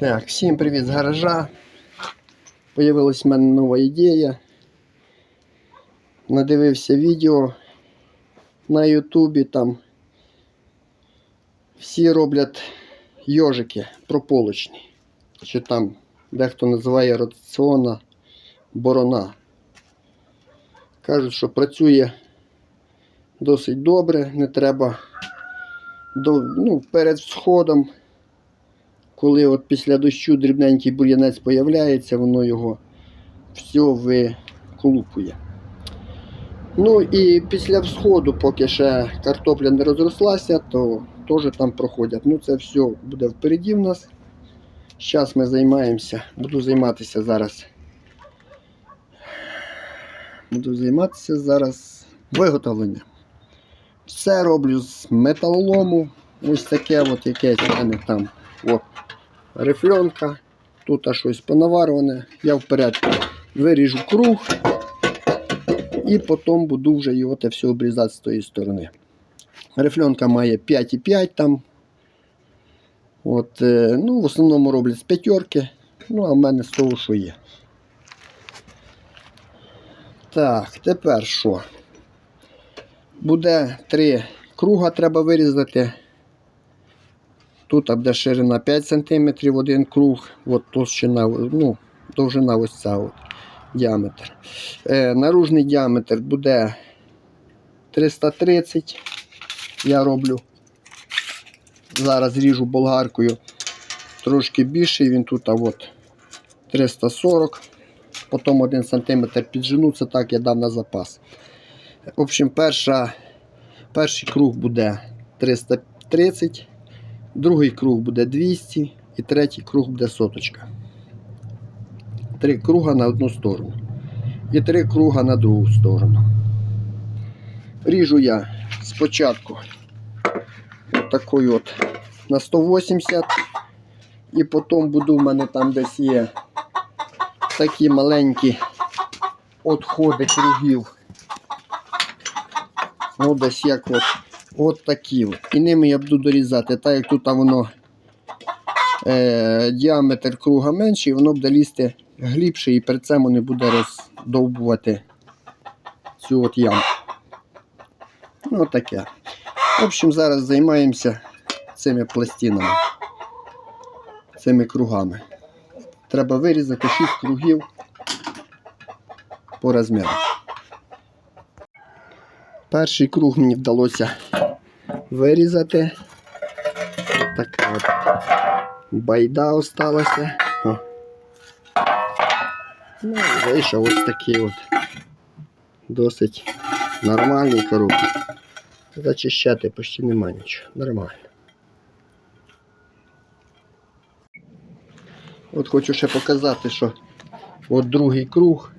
Так, всім привіт з гаража. Появилась в мене нова ідея. Надивився відео на Ютубі там. Всі роблять йожики прополочні. Чи там дехто називає ротаціонна борона. Кажуть, що працює досить добре, не треба до, ну, перед сходом коли от після дощу дрібненький бур'янець появляється, воно його все виколупує. Ну і після всходу, поки ще картопля не розрослася, то теж там проходять. Ну це все буде впереді в нас. Зараз ми займаємося, буду займатися зараз. Буду займатися зараз виготовленням. Все роблю з металолому. Ось таке от якесь в мене там. От рифленка. Тут щось понаварване. Я вперед виріжу круг і потім буду вже його те все обрізати з тої сторони. Рифленка має 5,5 там. От, е, ну, В основному роблять з п'ятерки. Ну, а в мене з того, що є. Так, тепер що? Буде три круга треба вирізати. Тут буде ширина 5 см один круг, от толщина, ну, довжина ось ця от, діаметр. Е, наружний діаметр буде 330. Я роблю. Зараз ріжу болгаркою трошки більший, він тут а от 340. Потім 1 см піджену, це так я дав на запас. В общем, перша, перший круг буде 330. Другий круг буде 200 і третій круг буде соточка. Три круга на одну сторону. І три круга на другу сторону. Ріжу я спочатку от такою от на 180. І потім буду в мене там десь є такі маленькі отходи кругів. Ну, десь як от От такі. І ними я буду дорізати. Так як тут воно е, діаметр круга менший, воно буде лізти глибше і при цьому не буде роздовбувати цю от яму. Ну таке. В общем, зараз займаємося цими пластинами, цими кругами. Треба вирізати 6 кругів по розміру. Перший круг мені вдалося вирізати. Така от байда осталася. О. Ну, вийшов ось такий от досить нормальний коробки. Зачищати почти нема нічого. Нормально. От хочу ще показати, що от другий круг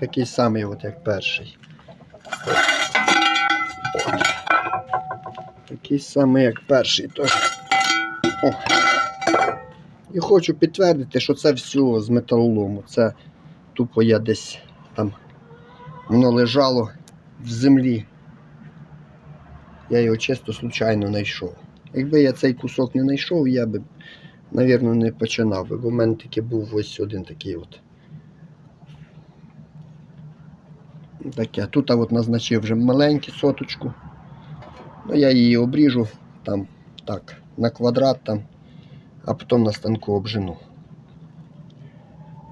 такий самий, от як перший. От. Такий самий, як перший теж. О. І хочу підтвердити, що це все з металолому. Це тупо я десь там воно лежало в землі. Я його чисто случайно знайшов. Якби я цей кусок не знайшов, я би, мабуть, не починав бо в мене таки був ось один такий от. Таке. Тут от назначив вже маленьку соточку. Ну, я її обріжу там так, на квадрат там, а потім на станку обжену.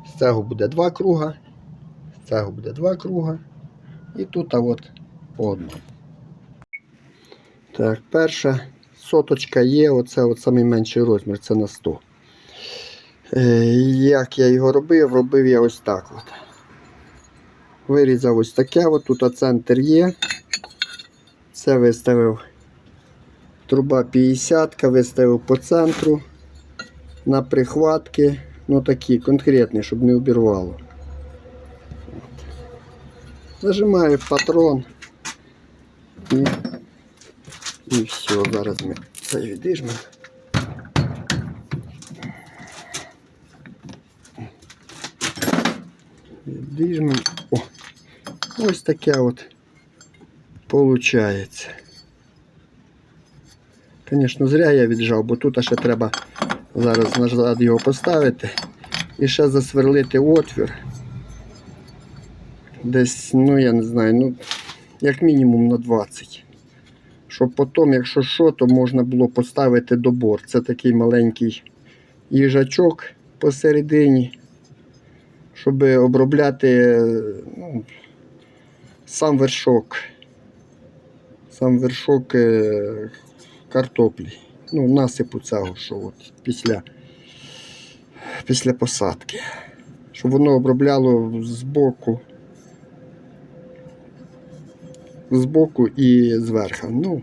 З цього буде два круга, з цього буде два круга. І тут а от по одному. Так, перша соточка є, оце от найменший розмір, це на 100. Е, як я його робив, робив я ось так. от. Вирізав ось таке, от тут центр є. Це виставив труба 50, виставив по центру на прихватки. Ну такі конкретні, щоб не обірвало. От. Зажимаю патрон і, і все, зараз ми це відіжмемо. Відіжмемо. О, ось таке от получається. Звісно, зря я віджав, бо тут ще треба Зараз назад його поставити і ще засверлити отвір. Десь, ну я не знаю, ну, як мінімум на 20. Щоб потім, якщо що, то можна було поставити добор. Це такий маленький їжачок посередині, щоб обробляти ну, сам вершок. Сам вершок е, картоплі. Ну, насипу цього, що от після, після посадки. Щоб воно обробляло збоку. Збоку і зверху. Ну,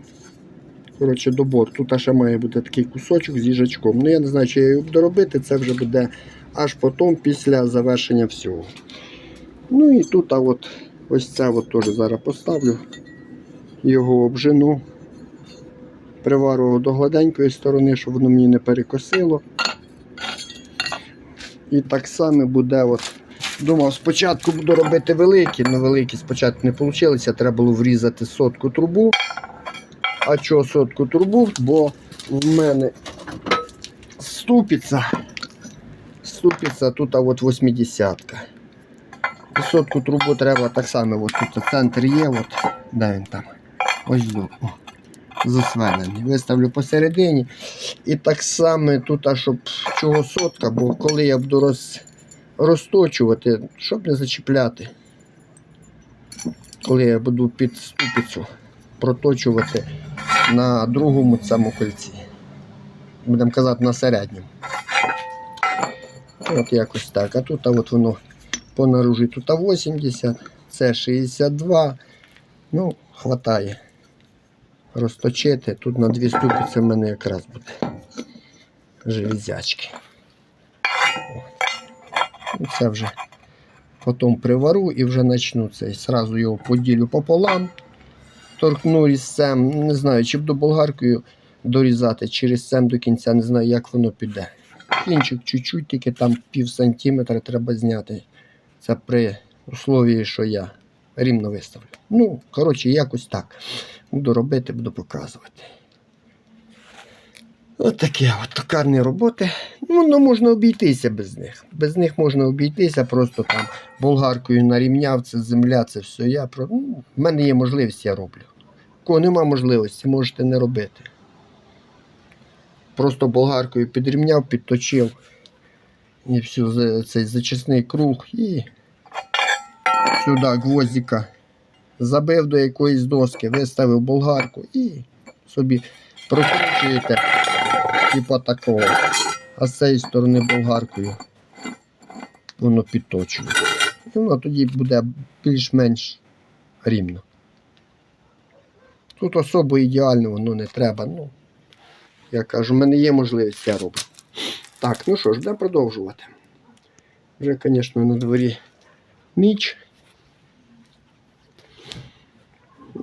коротше, добор. Тут ще має бути такий кусочок з їжачком. Ну, я не знаю, чи я його буду робити, це вже буде аж потім, після завершення всього. Ну і тут а от, ось це от теж зараз поставлю. Його обжену. Привару його до гладенької сторони, щоб воно мені не перекосило. І так само буде от. Думав, спочатку буду робити великі, але великі спочатку не вийшло, треба було врізати сотку трубу. А чого сотку трубу? Бо в мене ступиця. Ступиця тут а от 80 І сотку трубу треба так само. От тут центр є, от, де він там. Ось до. О, засвелений. Виставлю посередині. І так само тут, а щоб чого сотка, бо коли я буду роз, розточувати, щоб не зачіпляти. Коли я буду під ступицю проточувати на другому цьому кольці. Будемо казати на середньому. От якось так. А тут а от воно по наружі тут 80, це 62. Ну, хватає. Розточити. Тут на дві ступиці в мене якраз буде железячки. Це вже потім привару і вже почну цей. Сразу його поділю пополам. Торкну різцем. Не знаю, чи буду болгаркою дорізати, чи різцем до кінця, не знаю, як воно піде. Кінчик чуть-чуть, тільки там пів сантиметра треба зняти. Це при условії, що я рівно виставлю. Ну, коротше, якось так. Буду робити, буду показувати. От такі от токарні роботи. Ну, ну, можна обійтися без них. Без них можна обійтися, просто там болгаркою нарівняв, це земля, це все. Я ну, в мене є можливість, я роблю. Кого нема можливості, можете не робити. Просто болгаркою підрівняв, підточив. І все, цей зачисний круг і сюди гвоздика забив до якоїсь доски, виставив болгарку і собі прокручуєте типа такого. А з цієї сторони болгаркою воно підточує. І воно тоді буде більш-менш рівно. Тут особо ідеально воно не треба. Ну, я кажу, в мене є можливість, я роблю. Так, ну що ж, будемо продовжувати. Вже, звісно, на дворі ніч.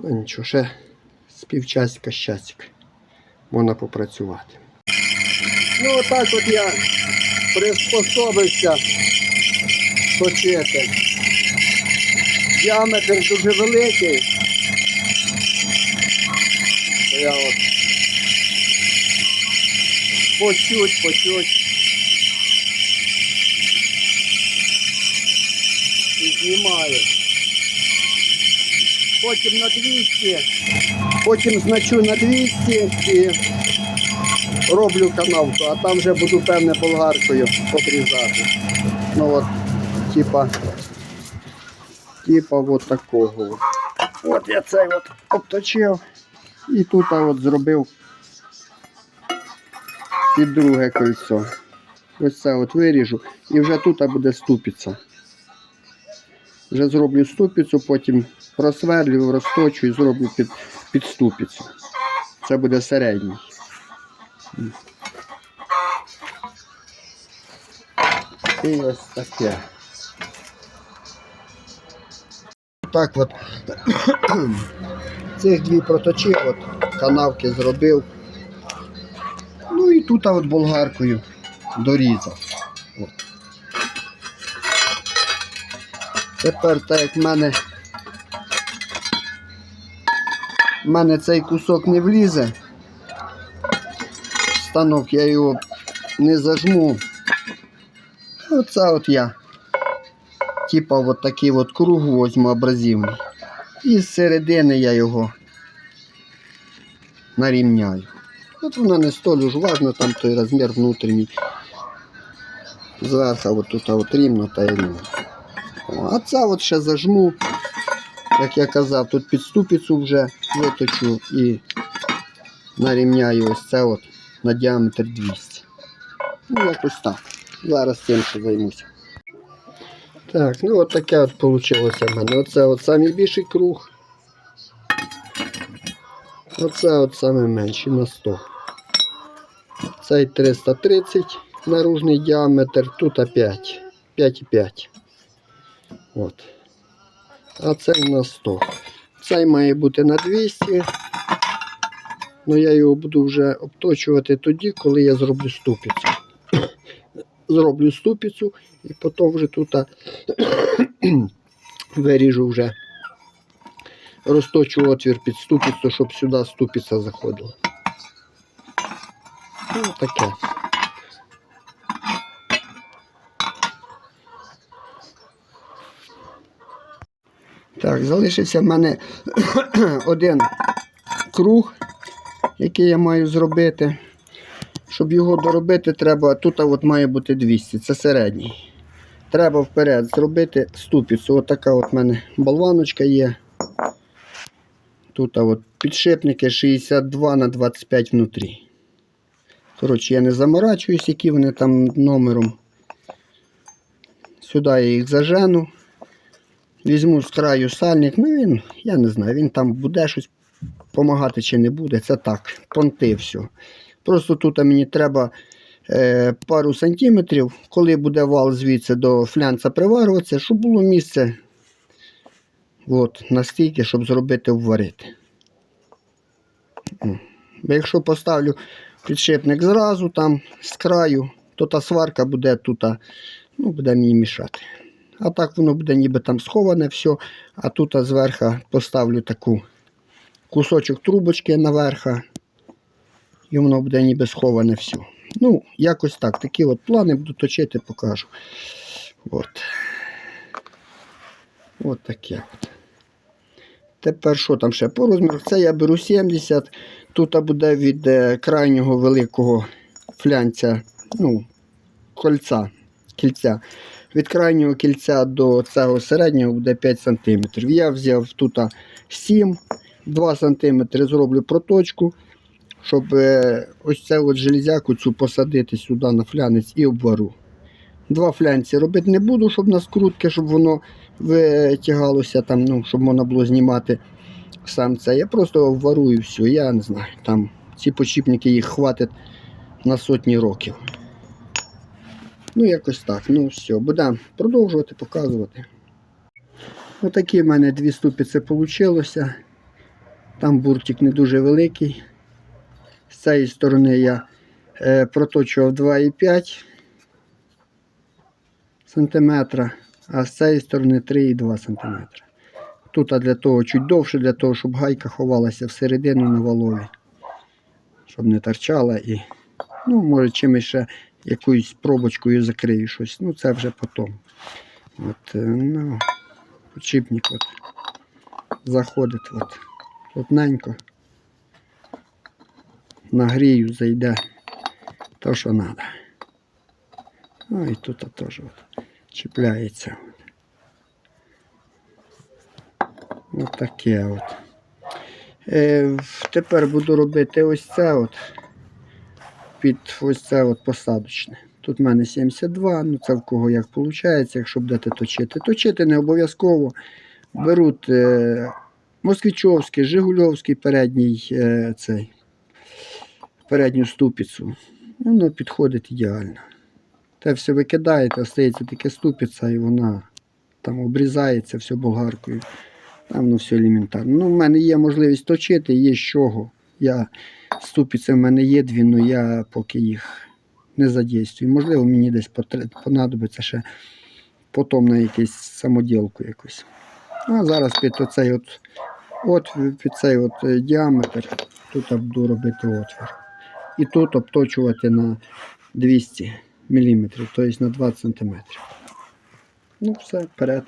Ну нічого, ще з півчасика, з часик можна попрацювати. Ну, отак от я приспособився точити. Діаметр дуже великий. Я от по чуть, по. І знімаю. Потім на 200, потім значу на 200 і роблю канавку, а там вже буду певне болгаркою подрізати. Ну от, типа, типа от такого. От я цей от обточив і тут от зробив під друге кольцо. Ось це от виріжу і вже тут буде ступиця. Вже зроблю ступицю, потім просверлю, розточу і зроблю під, під ступицю. Це буде середній. І ось таке. Так от цих дві проточив, от канавки зробив. Ну і тут от болгаркою дорізав. Тепер так як в мене в мене цей кусок не влізе. Станок я його не зажму. Оце от я. Типа от такий от круг возьму абразивний. І з середини я його нарівняю. От воно не столь уж важно, там той розмір внутрішній. Зверху от тут от рівно та й рівно. А це от ще зажму, як я казав, тут під ступицю вже виточу і нарівняю ось це от на діаметр 200. Ну, якось так. Зараз цим ще займуся. Так, ну от таке от вийшло в мене. Оце от найбільший круг. Оце от саме менший на 100. Цей 330 наружний діаметр, тут 5. 5,5. От. А цей на 100. Цей має бути на 200. Ну я його буду вже обточувати тоді, коли я зроблю ступицю. Зроблю ступицю і потім вже тут виріжу вже розточу отвір під ступицю, щоб сюди ступиця заходила. Ну, таке. Так, залишився в мене один круг, який я маю зробити. Щоб його доробити, треба, тут от має бути 200, це середній. Треба вперед зробити ступицю. Ось така от в мене болваночка є. Тут от підшипники 62 на 25 внутрі. Коротше, я не заморачуюсь, які вони там номером. Сюди я їх зажену. Візьму з краю сальник, ну він, я не знаю, він там буде щось допомагати чи не буде. Це так, понти все. Просто тут мені треба е, пару сантиметрів, коли буде вал звідси до флянца приварюватися, щоб було місце от, настільки, щоб зробити вварити. Якщо поставлю підшипник зразу там з краю, то та сварка буде тут, ну, буде мені мішати. А так воно буде ніби там сховане все, а тут зверху поставлю таку кусочок трубочки наверха, і воно буде ніби сховане все. Ну, якось так. Такі от плани буду точити, покажу. От. От таке. Тепер що там ще по розміру? Це я беру 70. Тут буде від е, крайнього великого флянця, ну, кольця, кільця. Від крайнього кільця до цього середнього буде 5 см. Я взяв тут 7, 2 см зроблю проточку, щоб е, ось цю железяку цю посадити сюди на флянець і обвару. Два флянці робити не буду, щоб на скрутки, щоб воно витягалося, там, ну, щоб можна було знімати сам це. Я просто обварую все. Я не знаю, там ці почіпники їх хватить на сотні років. Ну, якось так. Ну, все, будемо продовжувати, показувати. Отакі в мене дві ступиці вийшло. Там буртик не дуже великий. З цієї сторони я е, проточував 2,5 см, а з цієї сторони 3,2 см. Тут а для того чуть довше, для того, щоб гайка ховалася всередину на валові. Щоб не торчала і, ну, може, чимось ще якоюсь пробочкою закрию щось. Ну, це вже потім. От, е, ну, почіпник от заходить от, плотненько. Нагрію, зайде то, що треба. Ну і тут теж от чіпляється. Ось таке от. Е, тепер буду робити ось це от під ось це от посадочне. Тут в мене 72, ну це в кого як виходить, якщо будете точити. Точити не обов'язково. Беруть е, москвичовський, Жигульовський передній е, цей, передню ступицю. Воно підходить ідеально. Те все викидаєте, остається таке ступиця і вона там обрізається все болгаркою. Там воно все елементарно. Ну, в мене є можливість точити, є з чого. Я ступиці в мене є дві, але я поки їх не задействую. Можливо, мені десь понадобиться ще потім на якусь самоділку якусь. Ну, А зараз під оцей от, от під цей от е, діаметр тут буду робити отвір. І тут обточувати на 200 мм, тобто на 20 см. Ну, все, вперед.